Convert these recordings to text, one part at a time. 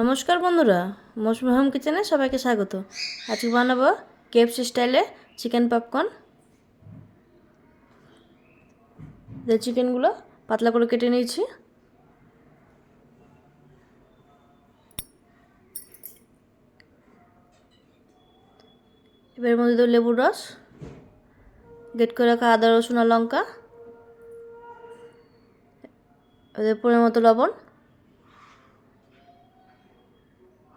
নমস্কার বন্ধুরা, মৌসুমি হোম কিচেনে সবাইকে স্বাগত। আজকে বানাবো কেএফসি স্টাইলে চিকেন পপকর্ন যে চিকেনগুলো পাতলা করে কেটে নিয়েছি। এবার মধ্যে দেবো লেবুর রস গেট করে রাখা আদা, রসুন আর লঙ্কা। এদের পরিমাণ মতো লবণ।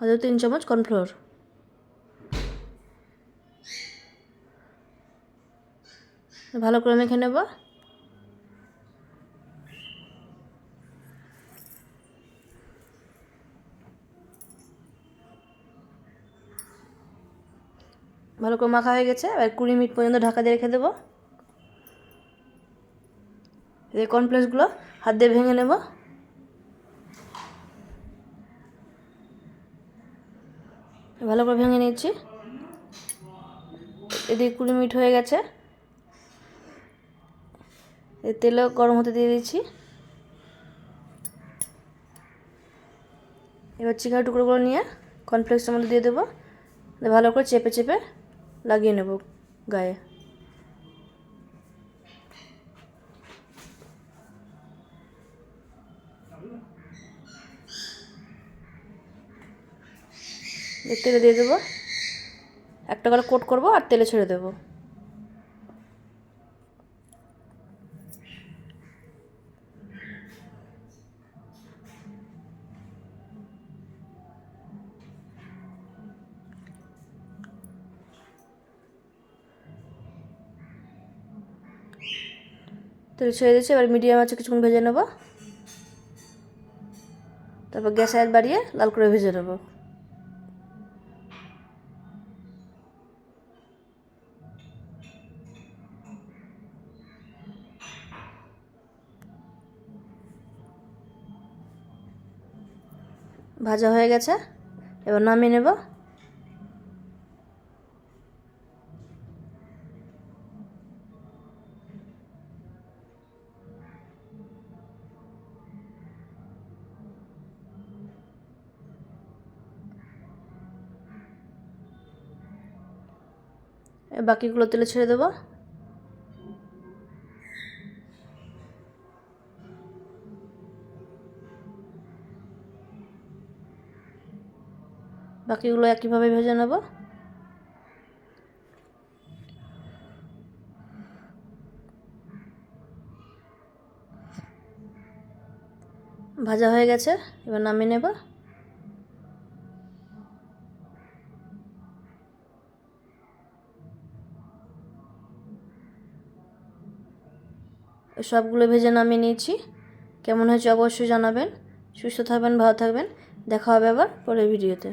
হয়তো তিন চামচ কর্নফ্লোর ভালো করে মেখে নেব। ভালো করে মাখা হয়ে গেছে। এবার কুড়ি মিনিট পর্যন্ত ঢাকা দিয়ে রেখে দেবো। এই কর্নফ্লেক্সগুলো হাত দিয়ে ভেঙে নেব। ভালো করে ভেঙে নিয়েছি। এদিকে কুড়ি মিনিট হয়ে গেছে। তেলও গরম হতে দিয়ে দিচ্ছি এবার চিকেন টুকরোগুলো নিয়ে কর্নফ্লেক্সের মধ্যে দিয়ে দেবো। ভালো করে চেপে চেপে লাগিয়ে নেব গায়ে। তেলে দিয়ে দেবো। একটা করে কোট করব আর তেলে ছেড়ে দেবো। তেল ছেড়ে দিয়েছি, এবার মিডিয়াম আছে কিছুক্ষণ ভেজে নেব। তারপর গ্যাস আয়াত বাড়িয়ে লাল করে ভেজে নেব। ভাজা হয়ে গেছে। এবার নামিয়ে নেব। বাকিগুলো তেলে ছেড়ে দেবো। বাকিগুলো একইভাবে ভেজে নেব। ভাজা হয়ে গেছে, এবার নামিয়ে নেব। সবগুলো ভেজে নামিয়ে নিয়েছি। কেমন হয়েছে অবশ্যই জানাবেন। সুস্থ থাকবেন, ভালো থাকবেন। দেখা হবে আবার পরের ভিডিওতে।